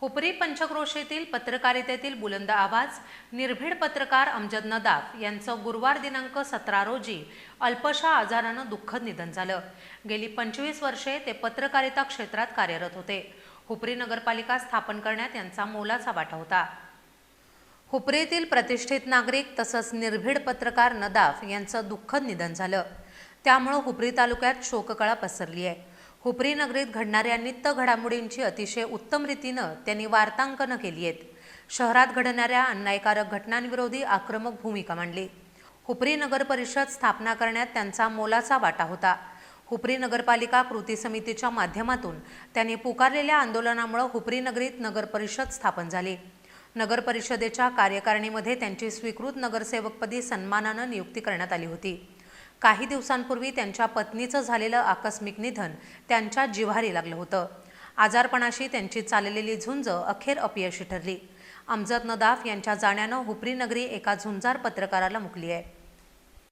हुपरी पंचक्रोशीतील पत्रकारितेतील बुलंद आवाज निर्भीड पत्रकार अमजद नदाफ यांचं गुरुवार दिनांक सतरा रोजी अल्पशा आजारानं दुःखद निधन झालं. गेली पंचवीस वर्षे ते पत्रकारिता क्षेत्रात कार्यरत होते. हुपरी नगरपालिका स्थापन करण्यात यांचा मोलाचा वाटा होता. हुपरीतील प्रतिष्ठित नागरिक तसंच निर्भीड पत्रकार नदाफ यांचं दुःखद निधन झालं. त्यामुळं हुपरी तालुक्यात शोककळा पसरली आहे हुपरी नगरीत घडणाऱ्या नित्य घडामोडींची अतिशय उत्तम रीतीनं त्यांनी वार्तांकनं केली आहेत. शहरात घडणाऱ्या अन्यायकारक घटनांविरोधी आक्रमक भूमिका मांडली. हुपरी नगर परिषद स्थापना करण्यात त्यांचा मोलाचा वाटा होता. हुपरी नगरपालिका कृती समितीच्या माध्यमातून त्यांनी पुकारलेल्या आंदोलनामुळे हुपरी नगरीत नगर परिषद स्थापन झाली. नगर परिषदेच्या कार्यकारिणीमध्ये त्यांची स्वीकृत नगरसेवकपदी सन्मानानं नियुक्ती करण्यात आली होती. काही दिवसांपूर्वी त्यांच्या पत्नीचं झालेलं आकस्मिक निधन त्यांच्या जिव्हारी लागलं होतं. आजारपणाशी त्यांची चाललेली झुंज अखेर अपयशी ठरली. अमजद नदाफ यांच्या जाण्यानं हुपरी नगरी एका झुंजार पत्रकाराला मुकली आहे.